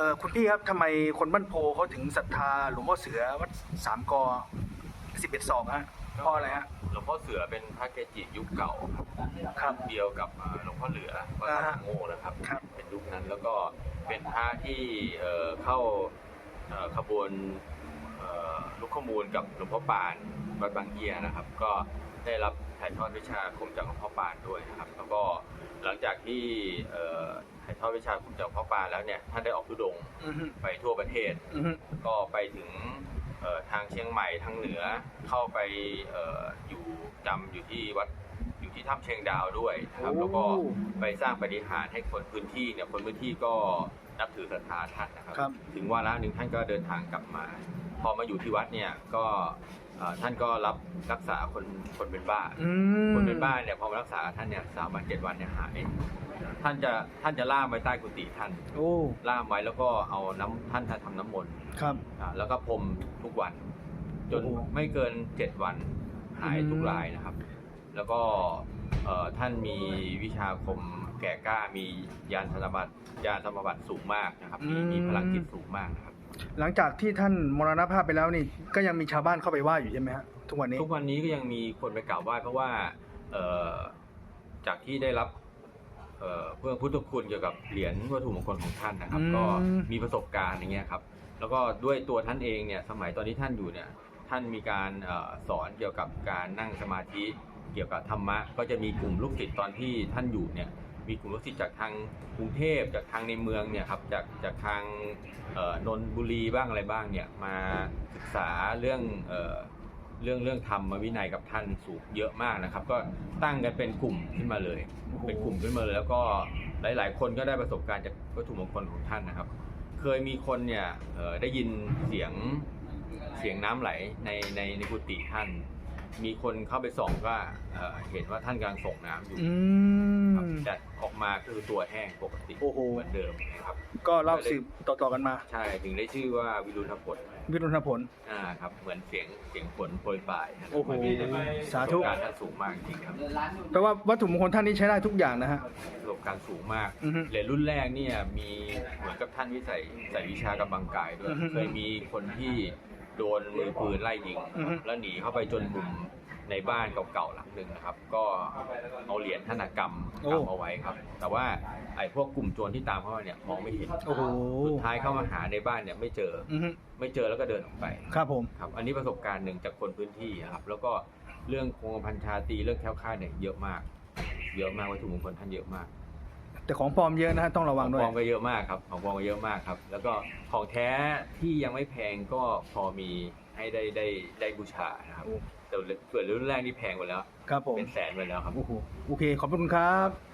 ออคุณพี่ครับทำไมคนบ้านโพเขาถึงศรัทธาหลวงพ่อเสือวัดสามกอสิบเอ็ดศอกฮะเพราะอะไรฮะ หลวงพ่อเสือเป็นพระเกจิยุคเก่าครับครับเดียวกับอ่าหลวงพ่อเหลือวัดอ่าท่าฮะ โง่นะครับ ครับ เป็นยุคนั้นแล้วก็เป็นพระที่เอ่อเข้าเอ่อขบวนเอ่อลูกขมูลกับหลวงพ่อปานวัดบางเกียนะครับ ก็ได้รับถ่ายทอดวิชาคมจากหลวงพ่อปานด้วยนะครับ แล้วก็หลังจากที่เอ่อ ถ่ายทอดวิชาคมจากหลวงพ่อปานแล้วเนี่ยท่านได้ออกทุดงค์อือฮึไปทั่วประเทศ อือฮึก็ไปถึงเอ่อทางเชียงใหม่ทางเหนือเข้าไปเอ่ออยู่จำอยู่ที่วัดอยู่ที่ถ้ำเชียงดาวด้วยนะครับแล้วก็ไปสร้างปฏิหารย์ให้คนพื้นที่เนี่ยคนพื้นที่ก็นับถือศรัทธาท่านนะครับ ครับ ถึงวาระหนึ่งท่านก็เดินทางกลับมา พอมาอยู่ที่วัดเนี่ยก็เอ่อท่านก็รับรักษาคนคนเป็นบ้า อืมคนเป็นบ้าเนี่ยพอมารักษาท่านเนี่ยสามวันเจ็ดวันเนี่ยหายท่านจะท่านจะล่ามไว้ใต้กุฏิท่านโอ้ล่ามไว้แล้วก็เอาน้ำท่านจะทำน้ำมนต์ครับ อ่าแล้วก็พรมทุกวัน จนโอ้โหไม่เกินเจ็ดวันหายอืม ทุกรายนะครับ แล้วก็เอ่อท่านมีวิชาคมแก่กล้ามียานธนบัตรยานธรรมบัตรสูงมากนะครับมีมีพลังจิตสูงมากนะครับ หลังจากที่ท่านมรณภาพไปแล้วนี่ก็ยังมีชาวบ้านเข้าไปไหว้อยู่ใช่ไหมฮะทุกวันนี้ทุกวันนี้ก็ยังมีคนไปกราบไหว้เพราะว่าเอ่อจากที่ได้รับเอ่อเพื่อพุทธคุณเกี่ยวกับเหรียญวัตถุมงคลของท่านนะครับอืมก็มีประสบการณ์อย่างเงี้ยครับ แล้วก็ด้วยตัวท่านเองเนี่ยสมัยตอนที่ท่านอยู่เนี่ยท่านมีการเออสอนเกี่ยวกับการนั่งสมาธิเกี่ยวกับธรรมะ ก็จะมีกลุ่มลูกศิษย์ตอนที่ท่านอยู่เนี่ย มีกลุ่มลูกศิษย์จากทางกรุงเทพจากทางในเมืองเนี่ยครับจากจากทางนนบุรีบ้างอะไรบ้างเนี่ยมาศึกษาเรื่องเออเรื่องเรื่องธรรมวินัยกับท่านสูงเยอะมากนะครับ ก็ตั้งกันเป็นกลุ่มขึ้นมาเลย เป็นกลุ่มขึ้นมาเลย แล้วก็หลาย ๆ คนก็ได้ประสบการณ์จากวัตถุมงคลของท่านนะครับ เคยมีคนเนี่ยได้ยินเสียงเสียงน้ำไหลในในในกุฏิท่าน มีคนเข้าไปส่องก็เอ่อเห็นว่าท่านกำลังส่งน้ำอยู่อืครับมแต่ออกมาคือตัวแห้งปกติโอ้โห เหมือนเดิมนะครับ ก็เล่าสืบต่อๆกันมา ใช่ถึงได้ชื่อว่าวิรุณผลวิรุณผล อ่าครับ เหมือนเสียงเสียงฝนโปรยปลายนะครับโอ้โหมันมีสาธุ ประสบการณ์ท่านสูงมากจริงๆครับ แปลว่าวัตถุมงคลท่านนี้ใช้ได้ทุกอย่างนะฮะ ประสบการณ์สูงมากอือฮึเหรียญรุ่นแรกเนี่ยมีเหมือนกับท่านวิสัยใส่วิชากำบังกายด้วย อือฮึเคยมีคนที่ โดนมือปืนไล่ยิง อือฮึ แล้วหนีเข้าไปจนมุมในบ้านเก่าๆหลังหนึ่งนะครับ ก็เอาเหรียญธนกรรมกำเอาไว้ครับ แต่ว่าไอ้พวกกลุ่มโจรที่ตามเข้ามาเนี่ยมองไม่เห็นโอ้โหสุดท้ายเข้ามาหาในบ้านเนี่ยไม่เจออือฮึไม่เจอแล้วก็เดินออกไป ครับผม ครับ อันนี้ประสบการณ์หนึ่งจากคนพื้นที่นะครับ แล้วก็เรื่องคงกระพันชาตรีเรื่องแคล้วคลาดเนี่ยเยอะมาก เยอะมากวัตถุมงคลท่านเยอะมาก แต่ของปลอมเยอะนะฮะต้องระวังด้วขย องปลอมก็เยอะมากครับ ของปลอมก็เยอะมากครับ แล้วก็ของแท้ที่ยังไม่แพงก็พอมีให้ได้ได้ได้บูชานะครับโอ้แต่ส่วนรุ่นแรกนี่แพงกว่าแล้ว ครับผมเป็นแสนไปแล้วครับ โอ้โหโอเค ขอบคุณครับ